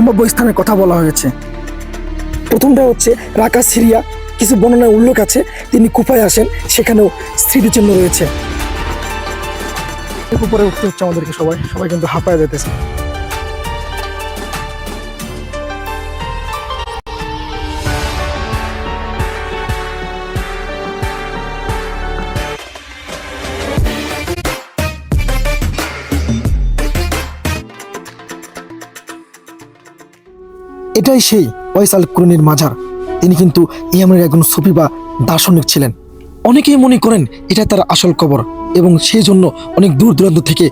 সম্ভাব্য স্থানের কথা বলা হয়েছে। প্রথমটা হচ্ছে রাকা সিরিয়া। কিছু বর্ণনায় উল্লেখ আছে। তিনি কুফায় আসেন, সেখানেও স্মৃতিচিহ্ন রয়েছে। উপরে উঠতে হচ্ছে আমাদেরকে সবাই। সবাই কিন্তু হাঁপায় যেতেছে। এটাই সেই ওয়াইসাল কুরুনির মাজার। তিনি কিন্তু ইয়ামেনের একজন সুফি বা দার্শনিক ছিলেন। অনেকেই মনে করেন এটা তার আসল কবর এবং সেই জন্য অনেক দূর দূরান্ত থেকে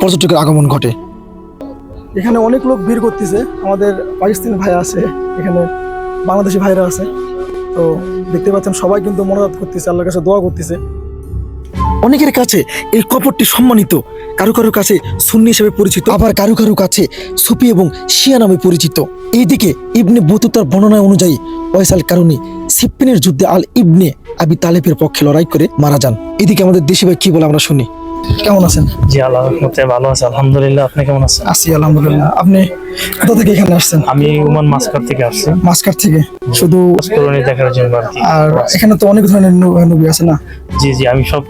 পর্যটকের আগমন ঘটে। এখানে অনেক লোক ভিড় করতেছে। আমাদের পাকিস্তানি ভাই আছে, এখানে বাংলাদেশি ভাইরা আছে। তো দেখতে পাচ্ছেন সবাই কিন্তু মনোজাত করতেছে, আল্লাহর কাছে দোয়া করতেছে। অনেকের কাছে এই কবরটি সম্মানিত। কারও কারও কাছে সুন্নি হিসেবে পরিচিত আবার কারও কারও কাছে সুফি এবং শিয়া নামে পরিচিত। এইদিকে ইবনে বতুতার বর্ণনা অনুযায়ী ওয়াইসাল কারণে সিপ্পিনের যুদ্ধে আল ইবনে আবি তালেবের পক্ষে লড়াই করে মারা যান। এদিকে আমাদের দেশি ভাই কি বলে আমরা শুনি? কেমন আছেন? জি আল্লাহ রহমতে ভালো আছে আলহামদুলিল্লাহ। আপনি কেমন আছেন? আছি আলহামদুলিল্লাহ। আপনি কোথা থেকে এখানে আসছেন? আমি উমান মাস্কার থেকে আসছি। মাস্কার থেকে? শুধু দেখার জন্য আর এখানে তো অনেক ধরনের নবী আছে না? জি জি আমি সব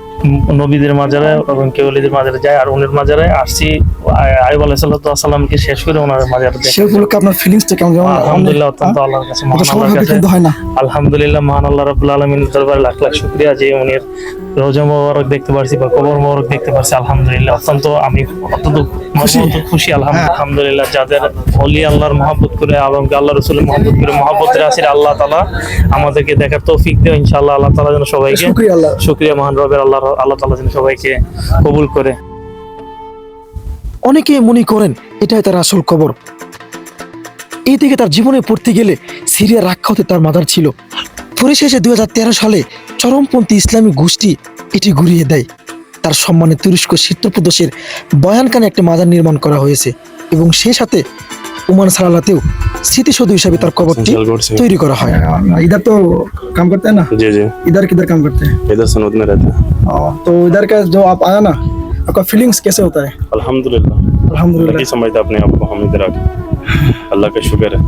নবীদের মাজারে এবং কেউলিদের মাজারে যাই আর উনের মাজারে আসছি। আইব শেষ করে ওনার মাজারে দেখে সে উপলক্ষে আপনার ফিলিংসটা কেমন আলহামদুলিল্লাহ অত্যন্ত আল্লাহর কাছে মহান সবার আল্লাহর কাছে। হয় আলহামদুলিল্লাহ মহান আল্লাহ রাব্বুল আলামিনের দরবারে লাখ লাখ শুকরিয়া যে উনির রোজা মোবারক দেখতে পারছি বা কবর মোবারক দেখতে পারছি। আলহামদুলিল্লাহ অত্যন্ত আমি অত্যন্ত খুশি। খুশি আলহামদুলিল্লাহ। যাদের অলি আল্লাহর মহব্বত করে এবং আল্লাহ রসুলের মহব্বত করে মহব্বতের আসির আল্লাহ তালা আমাদেরকে দেখার তৌফিক দেয়। ইনশাআল্লাহ আল্লাহ তালা যেন সবাইকে শুক্রিয়া শুক্রিয়া মহান রবের আল্লাহ আল্লাহ তালা যেন সবাইকে কবুল করে। অনেকে মনে করেন, এটাই তার আসল কবর। এই থেকে তার জীবনে পড়তে গেলে সিরিয়া রাক্ষা হতে তার মাদার ছিল। পরিশেষে দুই সালে চরমপন্থী ইসলামী গোষ্ঠী এটি ঘুরিয়ে দেয়। তার সম্মানে তুরস্ক চিত্রপ্রদর্শের বয়ানকানে একটা মাজার নির্মাণ করা হয়েছে এবং সেই সাথে ওমান সালালাতেও স্মৃতিসৌধ হিসাবে তার কবরটি তৈরি করা হয় इधर तो काम करते हैं ना जी जी इधर किधर काम करते हैं इधर सनूद में रहते हैं तो इधर का जो आप आया ना आपका फीलिंग्स कैसे होता है अल्हम्दुलिल्लाह अल्हम्दुलिल्लाह नहीं समझता अपने आप को हम इधर आके अल्लाह का शुक्र है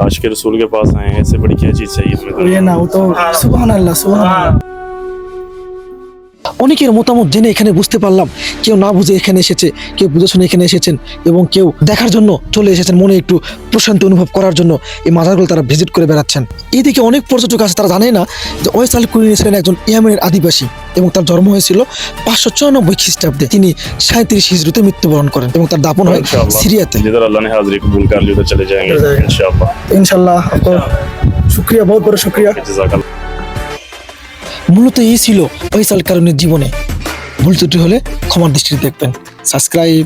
आज के रसूल के पास आए हैं इससे बड़ी क्या चीज़ चाहिए हमें ये ना वो तो सुबहान আল্লাহ সুবহান অনেকের মতামত জেনে এখানে বুঝতে পারলাম। কেউ না বুঝে এখানে এসেছে কেউ বুঝে শুনে এখানে এসেছেন এবং কেউ দেখার জন্য চলে এসেছেন মনে একটু প্রশান্তি অনুভব করার জন্য এই মাজারগুলো তারা ভিজিট করে বেড়াচ্ছেন। এদিকে অনেক পর্যটক আছে তারা জানে না যে ওয়েস আল কুইনি ছিলেন একজন ইয়ামেনের আদিবাসী এবং তার জন্ম হয়েছিল পাঁচশো চুরানব্বই খ্রিস্টাব্দে। তিনি সাঁত্রিশ হিজরুতে মৃত্যুবরণ করেন এবং তার দাপন হয় সিরিয়াতে। ইনশাল্লাহ শুক্রিয়া বহুত বড় শুক্রিয়া। মূলত এই ছিল ফৈসাল কারণের জীবনে। ভুল ত্রুটি হলে ক্ষমার দৃষ্টিতে দেখবেন। সাবস্ক্রাইব।